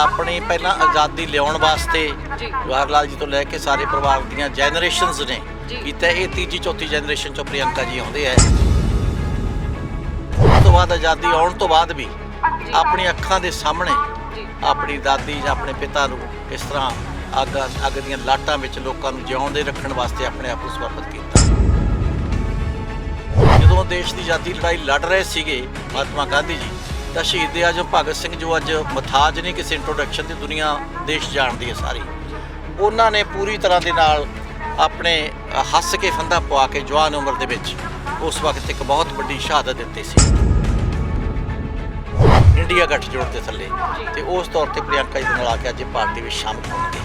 ਆਪਣੀ ਪਹਿਲਾਂ ਆਜ਼ਾਦੀ ਲਿਆਉਣ ਵਾਸਤੇ। ਜਵਾਹਰ ਲਾਲ ਜੀ ਤੋਂ ਲੈ ਕੇ ਸਾਰੇ ਪਰਿਵਾਰ ਦੀਆਂ ਜੈਨਰੇਸ਼ਨਸ ਨੇ। ਕੀਤਾ ਇਹ ਤੀਜੀ ਚੌਥੀ ਜੈਨਰੇਸ਼ਨ ਚੋਂ ਪ੍ਰਿਯੰਕਾ ਜੀ ਆਉਂਦੇ ਆ ਉਸ ਤੋਂ ਬਾਅਦ ਆਜ਼ਾਦੀ ਆਉਣ ਤੋਂ ਬਾਅਦ ਵੀ ਆਪਣੀ ਅੱਖਾਂ ਦੇ ਸਾਹਮਣੇ ਆਪਣੀ ਦਾਦੀ ਜਾਂ ਆਪਣੇ ਪਿਤਾ ਨੂੰ ਇਸ ਤਰ੍ਹਾਂ ਅੱਗ ਅੱਗ ਦੀਆਂ ਲਾਟਾਂ ਵਿੱਚ ਲੋਕਾਂ ਨੂੰ ਜਿਉਂਦੇ ਰੱਖਣ ਵਾਸਤੇ ਆਪਣੇ ਆਪ ਨੂੰ ਸਮਰਪਿਤ ਕੀਤਾ ਜਦੋਂ ਦੇਸ਼ ਦੀ ਆਜ਼ਾਦੀ ਲੜਾਈ ਲੜ ਰਹੇ ਸੀਗੇ ਮਹਾਤਮਾ ਗਾਂਧੀ ਜੀ ਤਾਂ ਸ਼ਹੀਦ ਆਜਮ ਭਗਤ ਸਿੰਘ ਜੋ ਅੱਜ ਮਥਾਜ ਨਹੀਂ ਕਿਸੇ ਇੰਟਰੋਡਕਸ਼ਨ ਦੀ ਦੁਨੀਆ ਦੇਸ਼ ਜਾਣਦੀ ਹੈ ਸਾਰੀ। ਉਹਨਾਂ ਨੇ ਪੂਰੀ ਤਰ੍ਹਾਂ ਦੇ ਨਾਲ ਆਪਣੇ ਹੱਸ ਕੇ ਫੰਦਾ ਪਵਾ ਕੇ ਜਵਾਨ ਉਮਰ ਦੇ ਵਿੱਚ ਉਸ ਵਕਤ ਇੱਕ ਬਹੁਤ ਵੱਡੀ ਸ਼ਹਾਦਤ ਦਿੱਤੀ ਸੀ। ਇੰਡੀਆ ਗੱਠਜੋੜ ਦੇ ਥੱਲੇ। ਤੇ ਉਸ ਤੌਰ ਤੇ ਪ੍ਰਿਯੰਕਾ ਜੀ ਦੇ ਨਾਲ ਆ ਕੇ ਅੱਜ ਪਾਰਟੀ ਵਿੱਚ ਸ਼ਾਮਲ ਹੋਣਗੇ।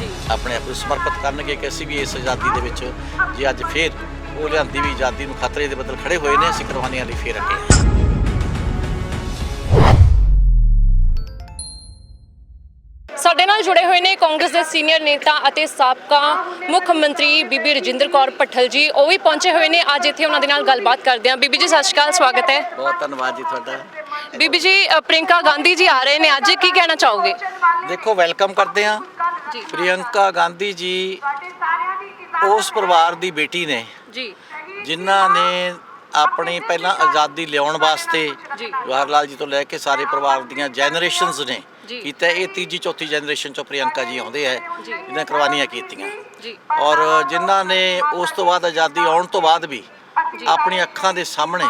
ਜੀ। ਆਪਣੇ ਆਪ ਨੂੰ ਸਮਰਪਿਤ ਕਰਨਗੇ ਕਿ ਅਸੀਂ ਵੀ ਇਸ ਆਜ਼ਾਦੀ ਦੇ ਵਿੱਚ ਜੇ ਅੱਜ ਫੇਰ ਉਹ ਲਿਆਂਦੀ ਵੀ ਆਜ਼ਾਦੀ ਨੂੰ ਖਤਰੇ ਦੇ ਬਦਲ ਖੜੇ ਹੋਏ ਨੇ ਅਸੀਂ ਕੁਰਬਾਨੀਆਂ ਲਈ ਫੇਰ ਅੱਗੇ ਨਾਲ ਜੁੜੇ ਹੋਏ ਨੇ ਕਾਂਗਰਸ ਦੇ ਸੀਨੀਅਰ ਨੇਤਾ ਅਤੇ ਸਾਬਕਾ ਮੁੱਖ ਮੰਤਰੀ ਬੀਬੀ ਰਜਿੰਦਰ ਕੌਰ ਪੱਠਲ ਜੀ। ਉਹ ਵੀ ਪਹੁੰਚੇ ਹੋਏ ਨੇ। ਅੱਜ ਇੱਥੇ ਉਹਨਾਂ ਦੇ ਨਾਲ ਗੱਲਬਾਤ ਕਰਦੇ ਹਾਂ। ਬੀਬੀ ਜੀ ਸਤਿ ਸ਼੍ਰੀ ਅਕਾਲ। ਸਵਾਗਤ ਹੈ। ਬਹੁਤ ਧੰਨਵਾਦ ਜੀ ਤੁਹਾਡਾ। ਬੀਬੀ ਜੀ ਅ, ਪ੍ਰਿਯੰਕਾ ਗਾਂਧੀ ਜੀ ਆ ਰਹੇ ਨੇ। ਅੱਜ ਕੀ ਕਹਿਣਾ ਚਾਹੋਗੇ? ਦੇਖੋ ਵੈਲਕਮ ਕਰਦੇ ਹਾਂ। ਜੀ। ਪ੍ਰਿਯੰਕਾ ਗਾਂਧੀ ਜੀ ਉਸ ਪਰਿਵਾਰ ਦੀ ਬੇਟੀ ਨੇ। ਜੀ। ਜਿਨ੍ਹਾਂ ਨੇ ਆਪਣੀ ਪਹਿਲਾਂ ਆਜ਼ਾਦੀ ਲਿਆਉਣ ਵਾਸਤੇ। ਜਵਾਹਰ ਲਾਲ ਜੀ ਤੋਂ ਲੈ ਕੇ ਸਾਰੇ ਪਰਿਵਾਰ ਦੀਆਂ ਜੈਨਰੇਸ਼ਨਸ ਨੇ। ਕੀਤਾ ਇਹ ਤੀਜੀ ਚੌਥੀ ਜੈਨਰੇਸ਼ਨ ਚੋਂ ਪ੍ਰਿਯੰਕਾ ਜੀ ਆਉਂਦੇ ਜੀ। ਜਿਨ੍ਹਾਂ ਕੁਰਬਾਨੀਆਂ ਕੀਤੀਆਂ। ਜੀ। ਔਰ ਜਿਨ੍ਹਾਂ ਨੇ ਉਸ ਤੋਂ ਬਾਅਦ ਆਜ਼ਾਦੀ ਆਉਣ ਤੋਂ ਬਾਅਦ ਵੀ। ਆਪਣੀ ਅੱਖਾਂ ਦੇ ਸਾਹਮਣੇ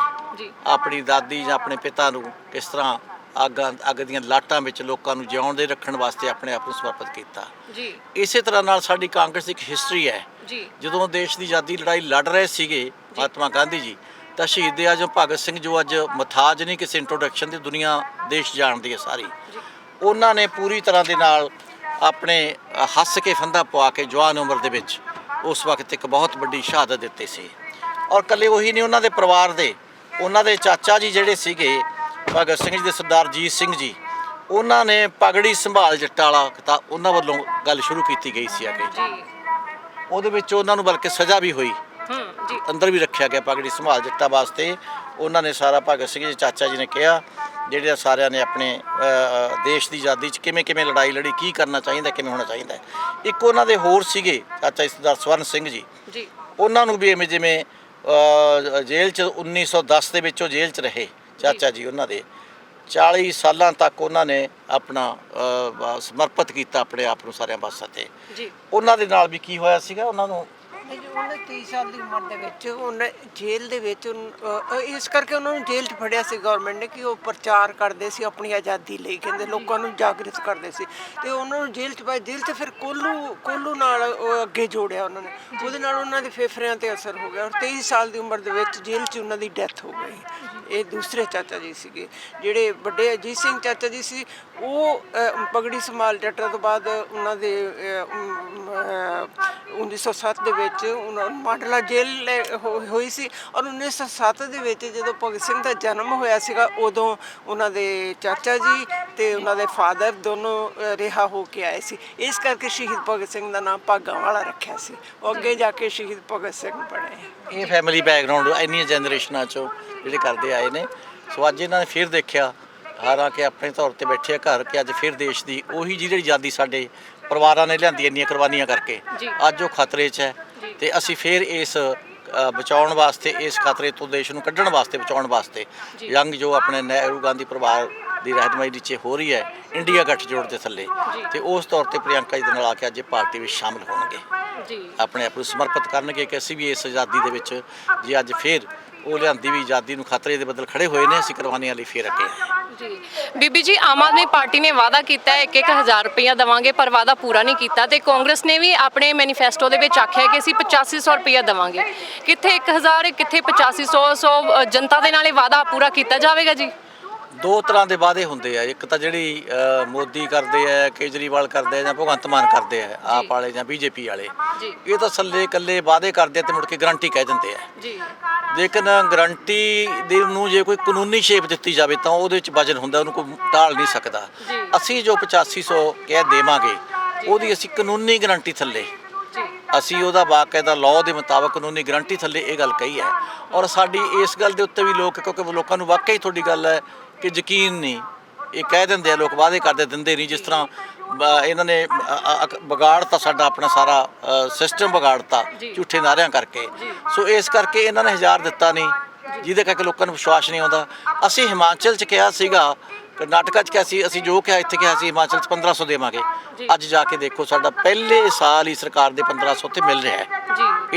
ਆਪਣੀ ਦਾਦੀ ਜਾਂ ਆਪਣੇ ਪਿਤਾ ਨੂੰ ਕਿਸ ਤਰ੍ਹਾਂ ਅੱਗ ਅੱਗ ਦੀਆਂ ਲਾਟਾਂ ਵਿੱਚ ਲੋਕਾਂ ਨੂੰ ਜਿਉਂਦੇ ਰੱਖਣ ਵਾਸਤੇ ਆਪਣੇ ਆਪ ਨੂੰ ਸਮਰਪਿਤ ਕੀਤਾ। ਜੀ। ਇਸੇ ਤਰ੍ਹਾਂ ਨਾਲ ਸਾਡੀ ਕਾਂਗਰਸ ਦੀ ਇੱਕ ਹਿਸਟਰੀ ਹੈ। ਜੀ। ਜਦੋਂ ਦੇਸ਼ ਦੀ ਆਜ਼ਾਦੀ ਲੜਾਈ ਲੜ ਰਹੇ ਸੀਗੇ ਮਹਾਤਮਾ ਗਾਂਧੀ ਜੀ ਤਾਂ ਸ਼ਹੀਦ ਆਜਮ ਭਗਤ ਸਿੰਘ ਜੋ ਅੱਜ ਮਥਾਜ ਨਹੀਂ ਕਿਸੇ ਇੰਟਰੋਡਕਸ਼ਨ ਦੀ ਦੁਨੀਆ ਦੇਸ਼ ਜਾਣਦੀ ਹੈ ਸਾਰੀ। ਉਹਨਾਂ ਨੇ ਪੂਰੀ ਤਰ੍ਹਾਂ ਦੇ ਨਾਲ ਆਪਣੇ ਹੱਸ ਕੇ ਫੰਦਾ ਪਵਾ ਕੇ ਜਵਾਨ ਉਮਰ ਦੇ ਵਿੱਚ ਉਸ ਵਕਤ ਇੱਕ ਬਹੁਤ ਵੱਡੀ ਸ਼ਹਾਦਤ ਦਿੱਤੀ ਸੀ। ਔਰ ਕੱਲੇ ਉਹੀ ਨਹੀਂ ਉਹਨਾਂ ਦੇ ਪਰਿਵਾਰ ਦੇ ਉਹਨਾਂ ਦੇ ਚਾਚਾ ਜੀ ਜਿਹੜੇ ਸੀਗੇ ਭਗਤ ਸਿੰਘ ਜੀ ਦੇ ਸਰਦਾਰ ਜੀਤ ਸਿੰਘ ਜੀ ਉਹਨਾਂ ਨੇ ਪਗੜੀ ਸੰਭਾਲ ਜੱਟਾਂ ਵਾਲਾ ਤਾਂ ਉਹਨਾਂ ਵੱਲੋਂ ਗੱਲ ਸ਼ੁਰੂ ਕੀਤੀ ਗਈ ਸੀ ਅੱਗੇ। ਜੀ। ਉਹਦੇ ਵਿੱਚ ਉਹਨਾਂ ਨੂੰ ਬਲਕਿ ਸਜ਼ਾ ਵੀ ਹੋਈ। ਹੂੰ ਜੀ। ਅੰਦਰ ਵੀ ਰੱਖਿਆ ਗਿਆ ਪਗੜੀ ਸੰਭਾਲ ਜੱਟਾਂ ਵਾਸਤੇ। ਉਹਨਾਂ ਨੇ ਸਾਰਾ ਭਗਤ ਸਿੰਘ ਜੀ ਚਾਚਾ ਜੀ ਨੇ ਕਿਹਾ ਜਿਹੜੇ ਸਾਰਿਆਂ ਨੇ ਆਪਣੇ ਦੇਸ਼ ਦੀ ਆਜ਼ਾਦੀ 'ਚ ਕਿਵੇਂ ਕਿਵੇਂ ਲੜਾਈ ਲੜੀ ਕੀ ਕਰਨਾ ਚਾਹੀਦਾ ਕਿਵੇਂ ਹੋਣਾ ਚਾਹੀਦਾ। ਇੱਕ ਉਹਨਾਂ ਦੇ ਹੋਰ ਸੀਗੇ ਚਾਚਾ ਜੀ ਸਰਦਾਰ ਸਵਰਨ ਸਿੰਘ ਜੀ। ਜੀ। ਉਹਨਾਂ ਨੂੰ ਵੀ ਐਵੇਂ ਜਿਵੇਂ ਜੇਲ੍ਹ 'ਚ 1910 ਦੇ ਵਿੱਚ ਉਹ ਜੇਲ੍ਹ 'ਚ ਰਹੇ ਚਾਚਾ ਜੀ ਉਹਨਾਂ ਦੇ। 40 ਸਾਲਾਂ ਤੱਕ ਉਹਨਾਂ ਨੇ ਆਪਣਾ ਸਮਰਪਿਤ ਕੀਤਾ ਆਪਣੇ ਆਪ ਨੂੰ ਸਾਰਿਆਂ ਪਾਸਾਂ ਤੇ ਜੀ। ਉਹਨਾਂ ਦੇ ਨਾਲ ਵੀ ਕੀ ਹੋਇਆ ਸੀਗਾ? ਉਹਨਾਂ ਨੂੰ ਨਹੀਂ ਜੀ, ਉਹਨੇ 30 ਸਾਲ ਦੀ ਉਮਰ ਦੇ ਵਿੱਚ ਉਹਨੇ ਜੇਲ੍ਹ ਦੇ ਵਿੱਚ ਅ, ਅ, ਇਸ ਕਰਕੇ ਉਹਨਾਂ ਨੂੰ ਜੇਲ੍ਹ 'ਚ ਫੜਿਆ ਸੀ ਗਵਰਨਮੈਂਟ ਨੇ ਕਿ ਉਹ ਪ੍ਰਚਾਰ ਕਰਦੇ ਸੀ ਆਪਣੀ ਆਜ਼ਾਦੀ ਲਈ ਕਹਿੰਦੇ ਲੋਕਾਂ ਨੂੰ ਜਾਗਰਿਤ ਕਰਦੇ ਸੀ। ਤੇ ਉਹਨਾਂ ਨੂੰ ਜੇਲ੍ਹ 'ਚ ਪਾਇਆ ਜੇਲ੍ਹ 'ਚ ਫਿਰ ਕੋਲੂ ਕੋਲੂ ਨਾਲ ਉਹ ਅੱਗੇ ਜੋੜਿਆ ਉਹਨਾਂ ਨੇ। ਉਹਦੇ ਨਾਲ ਉਹਨਾਂ ਦੇ ਫੇਫੜਿਆਂ ਤੇ ਅਸਰ ਹੋ ਗਿਆ ਔਰ 23 ਸਾਲ ਦੀ ਉਮਰ ਦੇ ਵਿੱਚ ਜੇਲ੍ਹ 'ਚ ਉਹਨਾਂ ਦੀ ਡੈਥ ਹੋ ਗਈ। ਇਹ ਦੂਸਰੇ ਚਾਚਾ ਜੀ ਸੀਗੇ ਜਿਹੜੇ ਵੱਡੇ ਅਜੀਤ ਸਿੰਘ ਚਾਚਾ ਜੀ ਸੀ ਉਹ ਅ, ਪਗੜੀ ਸੰਭਾਲ ਜੱਟਾਂ ਤੋਂ ਬਾਅਦ ਉਹਨਾਂ ਦੇ ਅ, ਉਮ, ਅ, 1907 ਦੇ ਵਿੱਚ ਉਹਨਾਂ ਨੂੰ ਮਾਡਲਾ ਜੇਲ੍ਹ ਲੈ- ਹੋ- ਹੋਈ ਸੀ ਔਰ 1907 ਦੇ ਵਿੱਚ ਜਦੋਂ ਭਗਤ ਸਿੰਘ ਦਾ ਜਨਮ ਹੋਇਆ ਸੀਗਾ ਉਦੋਂ ਉਹਨਾਂ ਦੇ ਚਾਚਾ ਜੀ ਤੇ ਉਹਨਾਂ ਦੇ ਫਾਦਰ ਦੋਨੋਂ ਅ, ਰਿਹਾ ਹੋ ਕੇ ਆਏ ਸੀ। ਇਸ ਕਰਕੇ ਸ਼ਹੀਦ ਭਗਤ ਸਿੰਘ ਦਾ ਨਾਮ ਭਾਗਾਂ ਵਾਲਾ ਰੱਖਿਆ ਸੀ। ਉਹ ਅੱਗੇ ਜਾ ਕੇ ਸ਼ਹੀਦ ਭਗਤ ਸਿੰਘ ਬਣੇ। ਇਹ ਫੈਮਿਲੀ ਬੈਕਗ੍ਰਾਉਂਡ ਇੰਨੀਆਂ ਜਨਰੇਸ਼ਨਾਂ ਚੋਂ ਜਿਹੜੇ ਕਰਦੇ ਆਏ ਨੇ। ਸੋ ਅੱਜ ਇਹਨਾਂ ਨੇ ਫਿਰ ਦੇਖਿਆ ਹਾਲਾਂਕਿ ਆਪਣੇ ਤੌਰ ਤੇ ਬੈਠੇ ਆ ਘਰ ਕਿ ਅੱਜ ਫਿਰ ਦੇਸ਼ ਦੀ ਉਹੀ ਜਿਹੜੀ ਆਜ਼ਾਦੀ ਸਾਡੇ ਪਰਿਵਾਰਾਂ ਨੇ ਲਿਆਂਦੀ ਇੰਨੀਆਂ ਕੁਰਬਾਨੀਆਂ ਕਰਕੇ। ਅੱਜ ਉਹ ਖਤਰੇ 'ਚ ਹੈ। ਤੇ ਅਸੀਂ ਫਿਰ ਇਸ ਅ, ਬਚਾਉਣ ਵਾਸਤੇ ਇਸ ਖਤਰੇ ਤੋਂ ਦੇਸ਼ ਨੂੰ ਕੱਢਣ ਵਾਸਤੇ ਬਚਾਉਣ ਵਾਸਤੇ। ਯੰਗ ਜੋ ਆਪਣੇ ਨਹਿਰੂ ਗਾਂਧੀ ਪਰਿਵਾਰ ਦੀ ਰਹਿਨਮਾਈ ਨੀਚੇ ਹੋ ਰਹੀ ਹੈ ਇੰਡੀਆ ਗੱਠਜੋੜ ਦੇ ਥੱਲੇ। ਤੇ ਉਸ ਤੌਰ ਤੇ ਪ੍ਰਿਯੰਕਾ ਜੀ ਦੇ ਨਾਲ ਆ ਕੇ ਅੱਜ ਇਹ ਪਾਰਟੀ ਵਿੱਚ ਸ਼ਾਮਲ ਹੋਣਗੇ ਜੀ ਆਪਣੇ ਆਪ ਨੂੰ ਸਮਰਪਿਤ ਕਰਨਗੇ ਕਿ ਅਸੀਂ ਵੀ ਇਸ ਆਜ਼ਾਦੀ ਦੇ ਵਿੱਚ ਜੇ ਅੱਜ ਫੇਰ ਉਹ ਲਿਆਂਦੀ ਵੀ ਆਜ਼ਾਦੀ ਨੂੰ ਖਤਰੇ ਦੇ ਬਦਲ ਖੜੇ ਹੋਏ ਨੇ ਅਸੀਂ ਕੁਰਬਾਨੀਆਂ ਲਈ ਫੇਰ ਅੱਗੇ ਹਾਂ। ਜੀ। ਬੀਬੀ ਜੀ ਆਮ ਆਦਮੀ ਪਾਰਟੀ ਨੇ ਵਾਅਦਾ ਕੀਤਾ ਹੈ ਕਿ 1000 ਰੁਪਇਆ ਦੇਵਾਂਗੇ ਪਰ ਵਾਅਦਾ ਪੂਰਾ ਨਹੀਂ ਕੀਤਾ ਤੇ ਕਾਂਗਰਸ ਨੇ ਵੀ ਆਪਣੇ ਮੈਨੀਫੈਸਟੋ ਦੇ ਵਿੱਚ ਆਖਿਆ ਕਿ ਅਸੀਂ 8500 ਰੁਪਇਆ ਦੇਵਾਂਗੇ। ਕਿੱਥੇ 1000 ਕਿੱਥੇ 8500 ਸੋ ਅ, ਜਨਤਾ ਦੇ ਨਾਲ ਇਹ ਵਾਅਦਾ ਪੂਰਾ ਕੀਤਾ ਜਾਵੇਗਾ ਜੀ? ਦੋ ਤਰ੍ਹਾਂ ਦੇ ਵਾਅਦੇ ਹੁੰਦੇ ਆ। ਇੱਕ ਤਾਂ ਜਿਹੜੀ ਅ, ਮੋਦੀ ਕਰਦੇ ਆ ਕੇਜਰੀਵਾਲ ਕਰਦੇ ਆ ਜਾਂ ਭਗਵੰਤ ਮਾਨ ਕਰਦੇ ਆ ਆਪ ਵਾਲੇ ਜਾਂ ਬੀਜੇਪੀ ਵਾਲੇ। ਜੀ। ਇਹ ਤਾਂ ਸੱਲੇ ਇਕੱਲੇ ਵਾਅਦੇ ਕਰਦੇ ਆ ਤੇ ਮੁੜ ਕੇ ਗਰੰਟੀ ਕਹਿ ਦਿੰਦੇ ਆ। ਜੀ। ਲੇਕਿਨ ਗਰੰਟੀ ਦੇ ਨੂੰ ਜੇ ਕੋਈ ਕਾਨੂੰਨੀ ਸ਼ੇਪ ਦਿੱਤੀ ਜਾਵੇ ਤਾਂ ਉਹਦੇ ਵਿੱਚ ਵਜਨ ਹੁੰਦਾ ਉਹਨੂੰ ਕੋਈ ਟਾਲ ਨਹੀਂ ਸਕਦਾ। ਜੀ। ਅਸੀਂ ਜੋ 8500 ਕਹਿ ਦੇਵਾਂਗੇ ਉਹਦੀ ਅਸੀਂ ਕਾਨੂੰਨੀ ਗਰੰਟੀ ਥੱਲੇ। ਜੀ। ਅਸੀਂ ਉਹਦਾ ਬਾਕਾਇਦਾ ਲਾਅ ਦੇ ਮੁਤਾਬਕ ਕਾਨੂੰਨੀ ਗਰੰਟੀ ਥੱਲੇ ਇਹ ਗੱਲ ਕਹੀ ਹੈ। ਔਰ ਸਾਡੀ ਇਸ ਗੱਲ ਦੇ ਉੱਤੇ ਵੀ ਲੋਕ ਕਿਉਂਕਿ ਲੋਕਾਂ ਨੂੰ ਵਾਕਈ ਤੁਹਾਡੀ ਗੱਲ ਹੈ ਕਿ ਯਕੀਨ ਨਹੀਂ ਇਹ ਕਹਿ ਦਿੰਦੇ ਆ ਲੋਕ ਵਾਅਦੇ ਕਰਦੇ ਦਿੰਦੇ ਨਹੀਂ ਜਿਸ ਤਰ੍ਹਾਂ ਇਹਨਾਂ ਨੇ ਵਿਗਾੜਤਾ ਸਾਡਾ ਆਪਣਾ ਸਾਰਾ ਸਿਸਟਮ ਵਿਗਾੜਤਾ। ਝੂਠੇ ਨਾਰਿਆਂ ਕਰਕੇ। ਸੋ ਇਸ ਕਰਕੇ ਇਹਨਾਂ ਨੇ ਹਜ਼ਾਰ ਦਿੱਤਾ ਨਹੀਂ ਜਿਹਦੇ ਕਰਕੇ ਲੋਕਾਂ ਨੂੰ ਵਿਸ਼ਵਾਸ ਨਹੀਂ ਆਉਂਦਾ। ਅਸੀਂ ਹਿਮਾਚਲ ਚ ਕਿਹਾ ਸੀਗਾ ਕਰਨਾਟਕਾ ਚ ਕਿਹਾ ਸੀ ਅਸੀਂ ਜੋ ਕਿਹਾ ਇੱਥੇ ਕਿਹਾ ਸੀ ਹਿਮਾਚਲ ਚ 1500 ਦੇਵਾਂਗੇ। ਅੱਜ ਜਾ ਕੇ ਦੇਖੋ ਸਾਡਾ ਪਹਿਲੇ ਸਾਲ ਹੀ ਸਰਕਾਰ ਦੇ 1500 ਉੱਥੇ ਮਿਲ ਰਿਹਾ ਹੈ।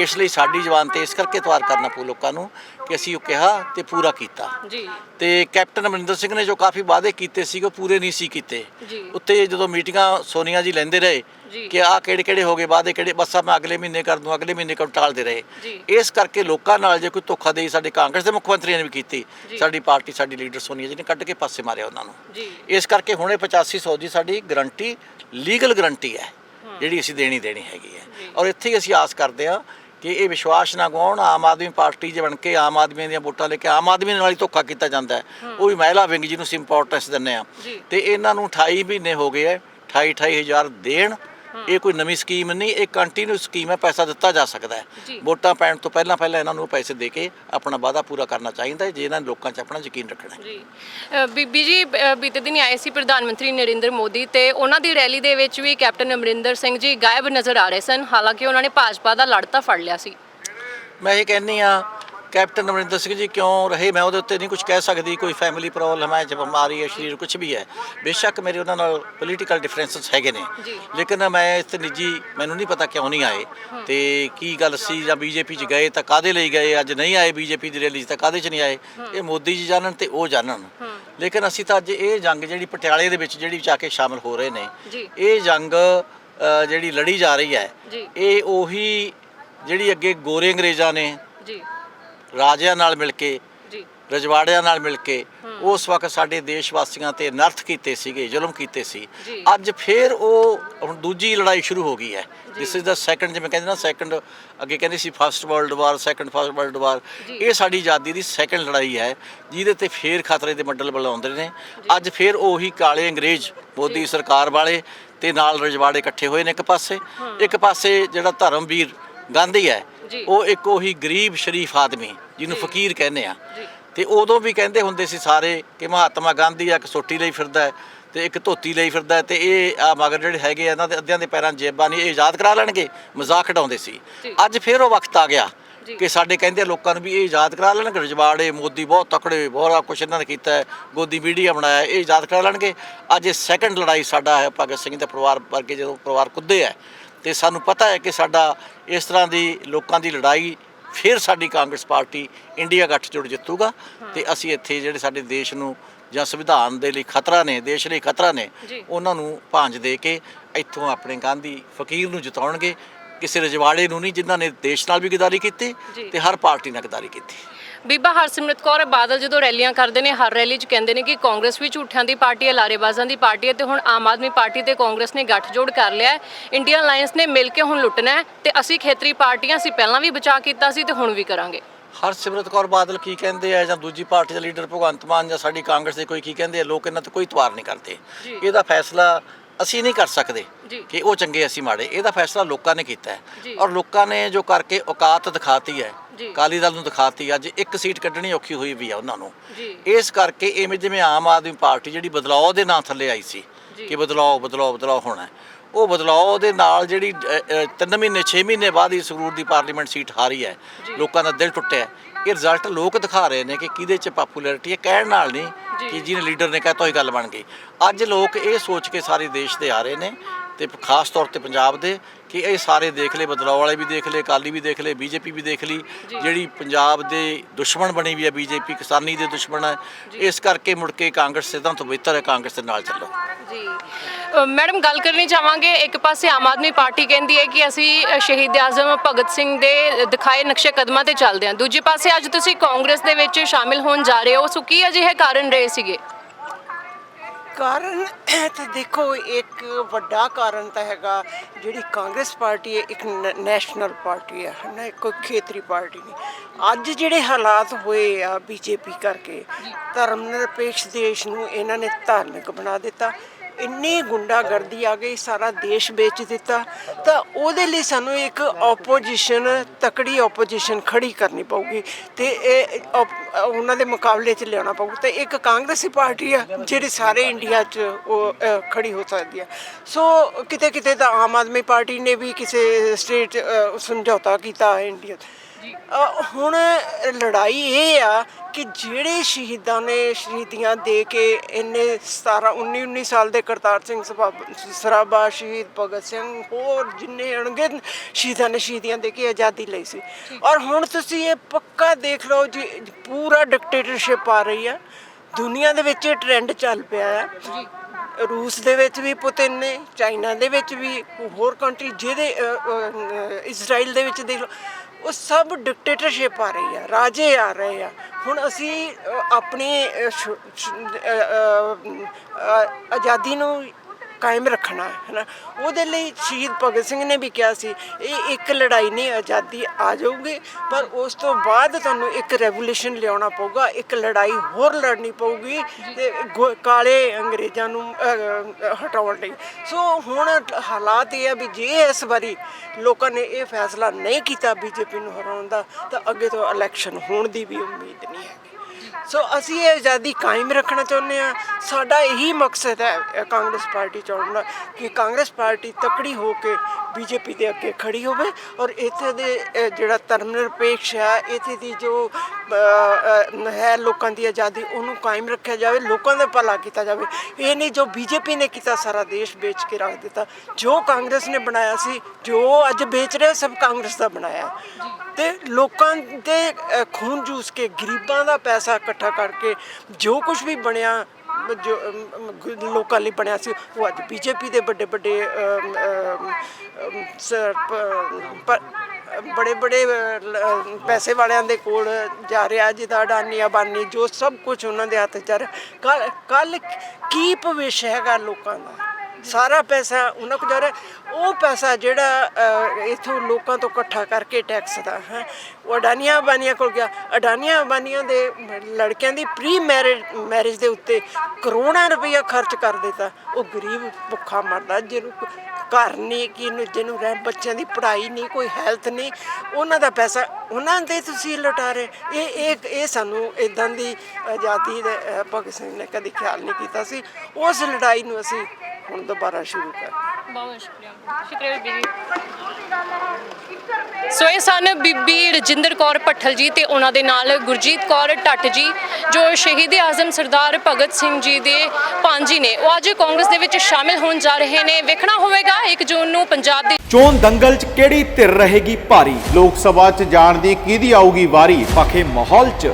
ਇਸ ਲਈ ਸਾਡੀ ਜ਼ਬਾਨ ਤੇ ਇਸ ਕਰਕੇ ਇਤਵਾਰ ਕਰਨਾ ਪਊ ਲੋਕਾਂ ਨੂੰ ਕਿ ਅਸੀਂ ਉਹ ਕਿਹਾ ਤੇ ਪੂਰਾ ਕੀਤਾ ਜੀ ਤੇ ਕੈਪਟਨ ਅਮਰਿੰਦਰ ਸਿੰਘ ਨੇ ਜੋ ਕਾਫੀ ਵਾਅਦੇ ਕੀਤੇ ਸੀ ਉਹ ਪੂਰੇ ਨਹੀਂ ਸੀ ਕੀਤੇ ਜੀ। ਉੱਤੇ ਜਦੋਂ ਮੀਟਿੰਗਾਂ ਸੋਨੀਆ ਜੀ ਲੈਂਦੇ ਰਹੇ। ਕਿ ਆਹ ਕਿਹੜੇ ਕਿਹੜੇ ਹੋ ਗਏ ਵਾਅਦੇ ਕਿਹੜੇ ਬਸ ਆ ਮੈਂ ਅਗਲੇ ਮਹੀਨੇ ਕਰ ਦੂੰ ਅਗਲੇ ਮਹੀਨੇ ਕਰ ਟਾਲਦੇ ਰਹੇ। ਇਸ ਕਰਕੇ ਲੋਕਾਂ ਨਾਲ ਜੇ ਕੋਈ ਧੋਖਾ ਦੇਈ ਸਾਡੇ ਕਾਂਗਰਸ ਦੇ ਮੁੱਖ ਮੰਤਰੀਆਂ ਨੇ ਵੀ ਕੀਤੀ। ਸਾਡੀ ਪਾਰਟੀ ਸਾਡੀ ਲੀਡਰ ਸੋਨੀਆ ਜੀ ਨੇ ਕੱਢ ਕੇ ਪਾਸੇ ਮਾਰਿਆ ਉਹਨਾਂ ਨੂੰ ਜੀ ਇਸ ਕਰਕੇ ਹੁਣੇ 8500 ਦੀ ਸਾਡੀ ਗਰੰਟੀ ਲੀਗਲ ਗਰੰਟੀ ਹੈ ਜਿਹੜੀ ਅਸੀਂ ਦੇਣੀ ਦੇਣੀ ਹੈਗੀ ਹੈ। ਔਰ ਇੱਥੇ ਹੀ ਅਸੀਂ ਆਸ ਕਰਦੇ ਹਾਂ ਕਿ ਇਹ ਵਿਸ਼ਵਾਸ ਨਾ ਗਵਾਉਣ ਆਮ ਆਦਮੀ ਪਾਰਟੀ 'ਚ ਬਣ ਕੇ ਆਮ ਆਦਮੀ ਦੀਆਂ ਵੋਟਾਂ ਲੈ ਕੇ ਆਮ ਆਦਮੀ ਨਾਲ ਹੀ ਧੋਖਾ ਕੀਤਾ ਜਾਂਦਾ ਹੈ। ਉਹ ਵੀ ਮਹਿਲਾ ਵਿੰਗ ਜਿਹਨੂੰ ਅਸੀਂ ਇੰਪੋਰਟੈਂਸ ਦਿੰਦੇ ਆ ਜੀ। ਤੇ ਇਹਨਾਂ ਨੂੰ 28 ਮਹੀਨੇ ਹੋ ਗਏ ਹੈ 28 28000 ਦੇਣ। ਇਹ ਕੋਈ ਨਵੀਂ ਸਕੀਮ ਨਹੀਂ ਇਹ ਕੰਟੀਨਿਊ ਸਕੀਮ ਹੈ ਪੈਸਾ ਦਿੱਤਾ ਜਾ ਸਕਦਾ। ਹੈ। ਵੋਟਾਂ ਪੈਣ ਤੋਂ ਪਹਿਲਾਂ ਪਹਿਲਾਂ ਇਹਨਾਂ ਨੂੰ ਪੈਸੇ ਦੇ ਕੇ ਆਪਣਾ ਵਾਅਦਾ ਪੂਰਾ ਕਰਨਾ ਚਾਹੀਦਾ ਹੈ ਜੇ ਇਹਨਾਂ ਲੋਕਾਂ 'ਚ ਆਪਣਾ ਯਕੀਨ ਰੱਖਣਾ ਹੈ। ਜੀ। ਬੀਬੀ ਜੀ ਬੀਤੇ ਦਿਨ ਆਏ ਸੀ ਪ੍ਰਧਾਨ ਮੰਤਰੀ ਨਰਿੰਦਰ ਮੋਦੀ ਤੇ ਉਹਨਾਂ ਦੀ ਰੈਲੀ ਦੇ ਵਿੱਚ ਵੀ ਕੈਪਟਨ ਅਮਰਿੰਦਰ ਸਿੰਘ ਜੀ ਗਾਇਬ ਨਜ਼ਰ ਆ ਰਹੇ ਸਨ। ਹਾਲਾਂਕਿ ਉਹਨਾਂ ਨੇ ਭਾਜਪਾ ਦਾ ਲੜ ਤਾਂ ਫੜ ਲਿਆ ਸੀ। ਮੈਂ ਇਹ ਕਹਿੰਨੀ ਆ ਕੈਪਟਨ ਅਮਰਿੰਦਰ ਸਿੰਘ ਜੀ ਕਿਉਂ ਰਹੇ? ਮੈਂ ਉਹਦੇ ਉੱਤੇ ਨਹੀਂ ਕੁਝ ਕਹਿ ਸਕਦੀ। ਕੋਈ ਫੈਮਿਲੀ ਪ੍ਰੋਬਲਮ ਹੈ ਜਾਂ ਬਿਮਾਰੀ ਹੈ ਸਰੀਰ ਕੁਝ ਵੀ ਹੈ। ਬੇਸ਼ੱਕ ਮੇਰੇ ਉਹਨਾਂ ਨਾਲ ਪੋਲੀਟੀਕਲ ਡਿਫਰੈਂਸਸ ਹੈਗੇ ਨੇ। ਲੇਕਿਨ ਮੈਂ ਇਸ ਤੇ ਨਿੱਜੀ ਮੈਨੂੰ ਨਹੀਂ ਪਤਾ ਕਿਉਂ ਨਹੀਂ ਆਏ। ਤੇ ਕੀ ਗੱਲ ਸੀ ਜਾਂ ਬੀਜੇਪੀ 'ਚ ਗਏ ਤਾਂ ਕਾਦੇ ਲਈ ਗਏ? ਅੱਜ ਨਹੀਂ ਆਏ ਬੀਜੇਪੀ ਦੀ ਰੈਲੀ 'ਚ ਤਾਂ ਕਾਦੇ 'ਚ ਨਹੀਂ ਆਏ? ਇਹ ਮੋਦੀ ਜੀ ਜਾਣਨ ਤੇ ਉਹ ਜਾਣਨ। ਲੇਕਿਨ ਅਸੀਂ ਤਾਂ ਅੱਜ ਇਹ ਜੰਗ ਜਿਹੜੀ ਪਟਿਆਲੇ ਦੇ ਵਿੱਚ ਜਿਹੜੀ ਜਾ ਕੇ ਸ਼ਾਮਲ ਹੋ ਰਹੇ ਨੇ। ਇਹ ਜੰਗ ਜਿਹੜੀ ਲੜੀ ਜਾ ਰਹੀ ਹੈ। ਇਹ ਉਹੀ ਜਿਹੜੀ ਅੱਗੇ ਗੋਰੇ ਅੰਗਰੇਜ਼ਾਂ ਨੇ ਜੀ। ਰਾਜਿਆਂ ਨਾਲ ਮਿਲ ਕੇ ਜੀ। ਰਜਵਾੜਿਆਂ ਨਾਲ ਮਿਲ ਕੇ ਉਸ ਵਕਤ ਸਾਡੇ ਦੇਸ਼ ਵਾਸੀਆਂ ਤੇ ਨਰਥ ਕੀਤੇ ਸੀਗੇ ਜ਼ੁਲਮ ਕੀਤੇ ਸੀ। ਜੀ। ਅੱਜ ਫੇਰ ਉਹ ਹੁਣ ਦੂਜੀ ਲੜਾਈ ਸ਼ੁਰੂ ਹੋ ਗਈ ਹੈ। ਦਿਸ ਇਜ਼ ਦਾ ਸੈਕੰਡ ਜਿਵੇਂ ਕਹਿੰਦੇ ਨਾ ਸੈਕੰਡ ਅੱਗੇ ਕਹਿੰਦੇ ਸੀ first world war second first world war ਜੀ। ਇਹ ਸਾਡੀ ਆਜ਼ਾਦੀ ਦੀ ਸੈਕੰਡ ਲੜਾਈ ਹੈ ਜਿਹਦੇ ਤੇ ਫੇਰ ਖਤਰੇ ਦੇ ਮੰਡਲ ਬੁਲਾਉਂਦੇ ਨੇ। ਅੱਜ ਫੇਰ ਉਹੀ ਕਾਲੇ ਅੰਗਰੇਜ਼ ਮੋਦੀ ਸਰਕਾਰ ਵਾਲੇ ਤੇ ਨਾਲ ਰਜਵਾੜੇ ਇਕੱਠੇ ਹੋਏ ਨੇ ਇੱਕ ਪਾਸੇ। ਇੱਕ ਪਾਸੇ ਜਿਹੜਾ ਧਰਮਵੀਰ ਗਾਂਧੀ ਹੈ। ਉਹ ਇੱਕ ਉਹੀ ਗਰੀਬ ਸ਼ਰੀਫ ਆਦਮੀ ਜਿਹਨੂੰ। ਫਕੀਰ ਕਹਿੰਦੇ ਆ ਤੇ ਉਦੋਂ ਵੀ ਕਹਿੰਦੇ ਹੁੰਦੇ ਸੀ ਸਾਰੇ ਕਿ ਮਹਾਤਮਾ ਗਾਂਧੀ ਆ ਇੱਕ ਸੋਟੀ ਲਈ ਫਿਰਦਾ ਹੈ ਤੇ ਇੱਕ ਧੋਤੀ ਲਈ ਫਿਰਦਾ ਹੈ ਤੇ ਇਹ ਆ ਮਗਰ ਜਿਹੜੇ ਹੈਗੇ ਇਹਨਾਂ ਦੇ ਅੱਧਿਆਂ ਦੇ ਪੈਰਾਂ ਜੇਬਾਂ ਨਹੀਂ ਇਹ ਆਜ਼ਾਦ ਕਰਾ ਲੈਣਗੇ ਮਜ਼ਾਕ ਉਡਾਉਂਦੇ ਸੀ। ਅੱਜ ਫੇਰ ਉਹ ਵਕਤ ਆ ਗਿਆ। ਕਿ ਸਾਡੇ ਕਹਿੰਦੇ ਲੋਕਾਂ ਨੂੰ ਵੀ ਇਹ ਆਜ਼ਾਦ ਕਰਾ ਲੈਣਗੇ ਰਜਵਾੜੇ ਮੋਦੀ ਬਹੁਤ ਤਕੜੇ ਬਹੁਤ ਕੁਛ ਇਹਨਾਂ ਨੇ ਕੀਤਾ ਹੈ ਗੋਦੀ ਮੀਡੀਆ ਬਣਾਇਆ ਇਹ ਆਜ਼ਾਦ ਕਰਾ ਲੈਣਗੇ ਅੱਜ ਇਹ ਸੈਕੰਡ ਲੜਾਈ ਸਾਡਾ ਹੈ ਭਗਤ ਸਿੰਘ ਦੇ ਪਰਿਵਾਰ ਵਰਗੇ ਜਦੋਂ ਪਰਿਵਾਰ ਕੁੱਦੇ ਹੈ ਤੇ ਸਾਨੂੰ ਪਤਾ ਹੈ ਕਿ ਸਾਡਾ ਇਸ ਤਰ੍ਹਾਂ ਦੀ ਲੋਕਾਂ ਦੀ ਲੜਾਈ ਫਿਰ ਸਾਡੀ ਕਾਂਗਰਸ ਪਾਰਟੀ ਇੰਡੀਆ ਗੱਠਜੋੜ ਜਿੱਤੂਗਾ ਤੇ ਅਸੀਂ ਇੱਥੇ ਜਿਹੜੇ ਸਾਡੇ ਦੇਸ਼ ਨੂੰ ਜਾਂ ਸੰਵਿਧਾਨ ਦੇ ਲਈ ਖਤਰਾ ਨੇ ਦੇਸ਼ ਲਈ ਖਤਰਾ ਨੇ। ਉਹਨਾਂ ਨੂੰ ਭਾਂਜ ਦੇ ਕੇ ਇੱਥੋਂ ਆਪਣੇ ਗਾਂਧੀ ਫਕੀਰ ਨੂੰ ਜਿਤਾਉਣਗੇ ਕਿਸੇ ਰਜਵਾੜੇ ਨੂੰ ਨਹੀਂ ਜਿਨ੍ਹਾਂ ਨੇ ਦੇਸ਼ ਨਾਲ ਵੀ ਗਦਾਰੀ ਕੀਤੀ। ਤੇ ਹਰ ਪਾਰਟੀ ਨਾਲ ਗਦਾਰੀ ਕੀਤੀ ਬੀਬਾ ਹਰਸਿਮਰਤ ਕੌਰ ਬਾਦਲ ਜਦੋਂ ਰੈਲੀਆਂ ਕਰਦੇ ਨੇ ਹਰ ਰੈਲੀ 'ਚ ਕਹਿੰਦੇ ਨੇ ਕਿ ਕਾਂਗਰਸ ਵੀ ਝੂਠਿਆਂ ਦੀ ਪਾਰਟੀ ਹੈ ਲਾਰੇਬਾਜ਼ਾਂ ਦੀ ਪਾਰਟੀ ਹੈ ਤੇ ਹੁਣ ਆਮ ਆਦਮੀ ਪਾਰਟੀ ਤੇ ਕਾਂਗਰਸ ਨੇ ਗੱਠਜੋੜ ਕਰ ਲਿਆ ਹੈ ਇੰਡੀਅਨ ਅਲਾਈਅੰਸ ਨੇ ਮਿਲ ਕੇ ਹੁਣ ਲੁੱਟਣਾ ਹੈ ਤੇ ਅਸੀਂ ਖੇਤਰੀ ਪਾਰਟੀਆਂ ਅਸੀਂ ਪਹਿਲਾਂ ਵੀ ਬਚਾ ਕੀਤਾ ਸੀ ਤੇ ਹੁਣ ਵੀ ਕਰਾਂਗੇ ਹਰਸਿਮਰਤ ਕੌਰ ਬਾਦਲ ਕੀ ਕਹਿੰਦੇ ਆ ਜਾਂ ਦੂਜੀ ਪਾਰਟੀ ਦਾ ਲੀਡਰ ਭਗਵੰਤ ਮਾਨ ਜਾਂ ਸਾਡੀ ਕਾਂਗਰਸ ਦੇ ਕੋਈ ਕੀ ਕਹਿੰਦੇ ਆ ਲੋਕ ਇਹਨਾਂ ਤੇ ਕੋਈ ਇਤਵਾਰ ਨਹੀਂ ਕਰਦੇ। ਇਹਦਾ ਫੈਸਲਾ ਅਸੀਂ ਨਹੀਂ ਕਰ ਸਕਦੇ। ਕਿ ਉਹ ਚੰਗੇ ਅਸੀਂ ਮਾੜੇ ਇਹਦਾ ਫੈਸਲਾ ਲੋਕਾਂ ਨੇ ਕੀਤਾ। ਹੈ ਔਰ ਲੋਕਾਂ ਨੇ ਜੋ ਕਰਕੇ ਔਕਾਤ ਦਿਖਾਤੀ ਹੈ। ਕਾਲੀ ਦਲ ਨੂੰ ਦਿਖਾਤੀ ਅੱਜ ਇੱਕ ਸੀਟ ਕੱਢਣੀ ਔਖੀ ਹੋਈ ਵੀ ਆ ਉਹਨਾਂ ਨੂੰ ਜੀ ਇਸ ਕਰਕੇ ਇਵੇਂ ਜਿਵੇਂ ਆਮ ਆਦਮੀ ਪਾਰਟੀ ਜਿਹੜੀ ਬਦਲਾਅ ਦੇ ਨਾਂ ਥੱਲੇ ਆਈ ਸੀ। ਕਿ ਬਦਲਾਅ ਬਦਲਾਅ ਬਦਲਾਅ ਹੋਣਾ। ਉਹ ਬਦਲਾਅ ਦੇ ਨਾਲ ਜਿਹੜੀ 3 ਮਹੀਨੇ 6 ਮਹੀਨੇ ਬਾਅਦ ਹੀ ਸੰਗਰੂਰ ਦੀ ਪਾਰਲੀਮੈਂਟ ਸੀਟ ਹਾਰੀ ਹੈ। ਲੋਕਾਂ ਦਾ ਦਿਲ ਟੁੱਟਿਆ। ਇਹ ਰਿਜ਼ਲਟ ਲੋਕ ਦਿਖਾ ਰਹੇ ਨੇ ਕਿ ਕਿਹਦੇ ਚ ਪਪੂਲੈਰਿਟੀ ਹੈ ਕਹਿਣ ਨਾਲ ਨਹੀਂ। ਕਿ ਜਿਹਨੇ ਲੀਡਰ ਨੇ ਕਹਿਤਾ ਹੀ ਗੱਲ ਬਣ ਗਈ ਅੱਜ ਲੋਕ ਇਹ ਸੋਚ ਕੇ ਸਾਰੇ ਦੇਸ਼ ਦੇ ਆ ਰਹੇ ਨੇ ਤੇ ਖਾਸ ਤੌਰ ਤੇ ਪੰਜਾਬ ਦੇ ਕਿ ਇਹ ਸਾਰੇ ਦੇਖ ਲਏ ਬਦਲਾਅ ਵਾਲੇ ਵੀ ਦੇਖ ਲਏ ਅਕਾਲੀ ਵੀ ਦੇਖ ਲਏ ਬੀਜੇਪੀ ਵੀ ਦੇਖ ਲਈ। ਜਿਹੜੀ ਪੰਜਾਬ ਦੇ ਦੁਸ਼ਮਣ ਬਣੀ ਵੀ ਹੈ ਬੀਜੇਪੀ ਕਿਸਾਨੀ ਦੇ ਦੁਸ਼ਮਣ ਹੈ। ਇਸ ਕਰਕੇ ਮੁੜ ਕੇ ਕਾਂਗਰਸ ਸਿੱਧਾਂ ਤੋਂ ਬਿਹਤਰ ਹੈ ਕਾਂਗਰਸ ਦੇ ਨਾਲ ਚੱਲੋ। ਜੀ। ਮੈਡਮ ਗੱਲ ਕਰਨੀ ਚਾਹਾਂਗੇ ਇੱਕ ਪਾਸੇ ਆਮ ਆਦਮੀ ਪਾਰਟੀ ਕਹਿੰਦੀ ਹੈ ਕਿ ਅਸੀਂ ਸ਼ਹੀਦ ਆਜ਼ਮ ਭਗਤ ਸਿੰਘ ਦੇ ਦਿਖਾਏ ਨਕਸ਼ੇ ਕਦਮਾਂ ਤੇ ਚੱਲਦੇ ਹਾਂ। ਦੂਜੇ ਪਾਸੇ ਅੱਜ ਤੁਸੀਂ ਕਾਂਗਰਸ ਦੇ ਵਿੱਚ ਸ਼ਾਮਿਲ ਹੋਣ ਜਾ ਰਹੇ ਹੋ ਸੋ ਕੀ ਅਜਿਹੇ ਕਾਰਨ ਰਹੇ ਸੀਗੇ? ਕਾਰਨ ਤਾਂ ਦੇਖੋ, ਇੱਕ ਵੱਡਾ ਕਾਰਨ ਤਾਂ ਹੈਗਾ, ਜਿਹੜੀ ਕਾਂਗਰਸ ਪਾਰਟੀ ਹੈ, ਇੱਕ ਨ- ਨੈਸ਼ਨਲ ਪਾਰਟੀ ਹੈ ਨਾ, ਕੋਈ ਖੇਤਰੀ ਪਾਰਟੀ ਨਹੀਂ। ਅੱਜ ਜਿਹੜੇ ਹਾਲਾਤ ਹੋਏ ਆ ਬੀਜੇਪੀ ਕਰਕੇ, ਧਰਮ ਨਿਰਪੇਖ ਦੇਸ਼ ਨੂੰ ਇਹਨਾਂ ਨੇ ਧਾਰਮਿਕ ਬਣਾ ਦਿੱਤਾ। ਇੰਨੀ ਗੁੰਡਾਗਰਦੀ ਆ ਗਈ ਸਾਰਾ ਦੇਸ਼ ਵੇਚ ਦਿੱਤਾ। ਤਾਂ ਉਹਦੇ ਲਈ ਸਾਨੂੰ ਇੱਕ ਆਪੋਜੀਸ਼ਨ ਤਕੜੀ ਆਪੋਜੀਸ਼ਨ ਖੜੀ ਕਰਨੀ ਪਊਗੀ ਤੇ ਇਹ ਉਹਨਾਂ ਦੇ ਮੁਕਾਬਲੇ 'ਚ ਲਿਆਉਣਾ ਪਊਗਾ। ਤੇ ਇੱਕ ਕਾਂਗਰਸੀ ਪਾਰਟੀ ਆ ਜਿਹੜੀ ਸਾਰੇ ਇੰਡੀਆ 'ਚ ਉਹ ਅ, ਖੜੀ ਹੋ ਸਕਦੀ ਆ। ਸੋ ਕਿਤੇ ਕਿਤੇ ਤਾਂ ਆਮ ਆਦਮੀ ਪਾਰਟੀ ਨੇ ਵੀ ਕਿਸੇ ਸਟੇਟ ਸਮਝੌਤਾ ਕੀਤਾ ਹੈ ਇੰਡੀਆ 'ਚ। ਹੁਣ ਲੜਾਈ ਇਹ ਆ ਕਿ ਜਿਹੜੇ ਸ਼ਹੀਦਾਂ ਨੇ ਸ਼ਹੀਦੀਆਂ ਦੇ ਕੇ ਇੰਨੇ 17 19 19 ਸਾਲ ਦੇ ਕਰਤਾਰ ਸਿੰਘ ਸਭਾ- ਸਰਾਭਾ ਸ਼ਹੀਦ ਭਗਤ ਸਿੰਘ ਹੋਰ ਜਿੰਨੇ ਅਣਗਿਣ ਸ਼ਹੀਦਾਂ ਨੇ ਸ਼ਹੀਦੀਆਂ ਦੇ ਕੇ ਆਜ਼ਾਦੀ ਲਈ ਸੀ। ਔਰ ਹੁਣ ਤੁਸੀਂ ਇਹ ਪੱਕਾ ਦੇਖ ਲਓ ਜੀ ਪੂਰਾ ਡਿਕਟੇਟਰਸ਼ਿਪ ਆ ਰਹੀ ਆ। ਦੁਨੀਆ ਦੇ ਵਿੱਚ ਟ੍ਰੈਂਡ ਚੱਲ ਪਿਆ ਹੈ ਰੂਸ ਦੇ ਵਿੱਚ ਵੀ ਪੁਤਿਨ ਨੇ ਚਾਈਨਾ ਦੇ ਵਿੱਚ ਵੀ ਹੋਰ ਕੰਟਰੀ ਜਿਹਦੇ ਇਜ਼ਰਾਈਲ ਦੇ ਵਿੱਚ ਦੇਖ ਲਓ। ਉਹ ਸਭ ਡਿਕਟੇਟਰਸ਼ਿਪ ਆ ਰਹੀ ਆ ਰਾਜੇ ਆ ਰਹੇ ਆ। ਹੁਣ ਅਸੀਂ ਅ, ਆਪਣੀ ਆਜ਼ਾਦੀ ਨੂੰ ਕਾਇਮ ਰੱਖਣਾ ਹੈ ਹੈ ਨਾ ਉਹਦੇ ਲਈ ਸ਼ਹੀਦ ਭਗਤ ਸਿੰਘ ਨੇ ਵੀ ਕਿਹਾ ਸੀ ਇਹ ਇੱਕ ਲੜਾਈ ਨਹੀਂ ਆਜ਼ਾਦੀ ਆ ਜਾਊਗੀ ਪਰ ਉਸ ਤੋਂ ਬਾਅਦ ਤੁਹਾਨੂੰ ਇੱਕ ਰੈਵੋਲੂਸ਼ਨ ਲਿਆਉਣਾ ਪਊਗਾ ਇੱਕ ਲੜਾਈ ਹੋਰ ਲੜਨੀ ਪਊਗੀ ਤੇ ਗੋ- ਕਾਲੇ ਅੰਗਰੇਜ਼ਾਂ ਨੂੰ ਅਹ, ਹਟਾਉਣ ਲਈ। ਸੋ ਹੁਣ ਹਾਲਾਤ ਇਹ ਆ ਵੀ ਜੇ ਇਸ ਵਾਰੀ ਲੋਕਾਂ ਨੇ ਇਹ ਫੈਸਲਾ ਨਹੀਂ ਕੀਤਾ ਬੀਜੇਪੀ ਨੂੰ ਹਰਾਉਣ ਦਾ ਤਾਂ ਅੱਗੇ ਤੋਂ ਇਲੈਕਸ਼ਨ ਹੋਣ ਦੀ ਵੀ ਉਮੀਦ ਨਹੀਂ ਹੈ ਸੋ ਅਸੀਂ ਇਹ ਆਜ਼ਾਦੀ ਕਾਇਮ ਰੱਖਣਾ ਚਾਹੁੰਦੇ ਆ ਸਾਡਾ ਇਹੀ ਮਕਸਦ ਹੈ ਕਾਂਗਰਸ ਪਾਰਟੀ ਚੋਣ ਦਾ ਕਿ ਕਾਂਗਰਸ ਪਾਰਟੀ ਤਕੜੀ ਹੋ ਕੇ ਬੀਜੇਪੀ ਦੇ ਅੱਗੇ ਖੜੀ ਹੋਵੇ ਔਰ ਇੱਥੇ ਦੇ ਜਿਹੜਾ ਧਰਮ ਨਿਰਪੇਖ ਹੈ, ਇੱਥੇ ਦੀ ਜੋ ਹੈ ਲੋਕਾਂ ਦੀ ਆਜ਼ਾਦੀ, ਉਹਨੂੰ ਕਾਇਮ ਰੱਖਿਆ ਜਾਵੇ, ਲੋਕਾਂ ਦਾ ਭਲਾ ਕੀਤਾ ਜਾਵੇ। ਇਹ ਨਹੀਂ ਜੋ ਬੀਜੇਪੀ ਨੇ ਕੀਤਾ, ਸਾਰਾ ਦੇਸ਼ ਵੇਚ ਕੇ ਰੱਖ ਦਿੱਤਾ। ਜੋ ਕਾਂਗਰਸ ਨੇ ਬਣਾਇਆ ਸੀ, ਜੋ ਅੱਜ ਵੇਚ ਰਿਹਾ, ਸਭ ਕਾਂਗਰਸ ਦਾ ਬਣਾਇਆ। ਹੈ। ਤੇ ਲੋਕਾਂ ਦੇ ਖੂਨ ਜੂਸ ਕੇ ਗਰੀਬਾਂ ਦਾ ਪੈਸਾ ਇਕੱਠਾ ਕਰਕੇ ਜੋ ਕੁਝ ਵੀ ਬਣਿਆ, ਜੋ ਲੋਕਾਂ ਲਈ ਬਣਿਆ ਸੀ, ਉਹ ਅੱਜ ਬੀਜੇਪੀ ਦੇ ਵੱਡੇ ਵੱਡੇ ਬੜੇ ਬੜੇ ਪੈਸੇ ਵਾਲਿਆਂ ਦੇ ਕੋਲ ਜਾ ਰਿਹਾ ਜਿਹਦਾ ਅਡਾਨੀ ਅਬਾਨੀ ਜੋ ਸਭ ਕੁਝ ਉਹਨਾਂ ਦੇ ਹੱਥ 'ਚ ਜਾ ਰਿਹਾ। ਕੱਲ ਕੱਲ ਕੀ ਭਵਿੱਖ ਹੈਗਾ ਲੋਕਾਂ ਦਾ? ਸਾਰਾ ਪੈਸਾ ਉਹਨਾਂ ਕੋਲ ਜਾ ਰਿਹਾ। ਉਹ ਪੈਸਾ ਜਿਹੜਾ ਅ, ਇੱਥੋਂ ਲੋਕਾਂ ਤੋਂ ਇਕੱਠਾ ਕਰਕੇ ਟੈਕਸ ਦਾ ਹੈ। ਉਹ ਅਡਾਨੀਆਂ ਅਬਾਨੀਆਂ ਕੋਲ ਗਿਆ। ਅਡਾਨੀਆਂ ਅਬਾਨੀਆਂ ਦੇ ਲੜਕਿਆਂ ਦੀ ਪ੍ਰੀ ਮੈਰਿਜ ਮੈਰਿਜ ਦੇ ਉੱਤੇ ਕਰੋੜਾਂ ਰੁਪਈਆ ਖਰਚ ਕਰ ਦਿੱਤਾ। ਉਹ ਗਰੀਬ ਭੁੱਖਾ ਮਰਦਾ ਜਿਹਨੂੰ ਘਰ ਨਹੀਂ ਕਿ ਜਿਹਨੂੰ ਰਹਿ ਬੱਚਿਆਂ ਦੀ ਪੜ੍ਹਾਈ ਨਹੀਂ ਕੋਈ ਹੈਲਥ ਨਹੀਂ। ਉਹਨਾਂ ਦਾ ਪੈਸਾ ਉਹਨਾਂ ਦੇ ਤੁਸੀਂ ਲੁਟਾ ਰਹੇ। ਇਹ ਇਹ ਇਹ ਸਾਨੂੰ ਇਦਾਂ ਦੀ ਆਜ਼ਾਦੀ ਦੇ ਭਗਤ ਸਿੰਘ ਨੇ ਕਦੀ ਖਿਆਲ ਨਹੀਂ ਕੀਤਾ ਸੀ। ਉਸ ਲੜਾਈ ਨੂੰ ਅਸੀਂ ਹੁਣ ਦੁਬਾਰਾ ਸ਼ੁਰੂ ਕਰ। ਬਹੁਤ ਸ਼ੁਕਰੀਆ। ਸ਼ੁਕਰੀਆ ਬੀਬੀ ਜੀ। ਸੋ ਇਹ ਸਨ ਬੀਬੀ ਰਜਿੰਦਰ ਕੌਰ ਭੱਠਲ ਜੀ ਤੇ ਉਹਨਾਂ ਦੇ ਨਾਲ ਗੁਰਜੀਤ ਕੌਰ ਢੱਟ ਜੀ ਜੋ ਸ਼ਹੀਦ ਆਜ਼ਮ ਸਰਦਾਰ ਭਗਤ ਸਿੰਘ ਜੀ ਦੇ ਪਾਂਜੀ ਨੇ। ਉਹ ਅੱਜ ਕਾਂਗਰਸ ਦੇ ਵਿੱਚ ਸ਼ਾਮਿਲ ਹੋਣ ਜਾ ਰਹੇ ਨੇ। ਵੇਖਣਾ ਹੋਵੇਗਾ 1 ਜੂਨ ਨੂੰ ਪੰਜਾਬ ਦੀ ਚੋਣ ਦੰਗਲ 'ਚ ਕਿਹੜੀ ਧਿਰ ਰਹੇਗੀ ਭਾਰੀ? ਲੋਕ ਸਭਾ 'ਚ ਜਾਣ ਦੀ ਕਿਹਦੀ ਆਊਗੀ ਵਾਰੀ? ਪਖੇ ਮਾਹੌਲ 'ਚ।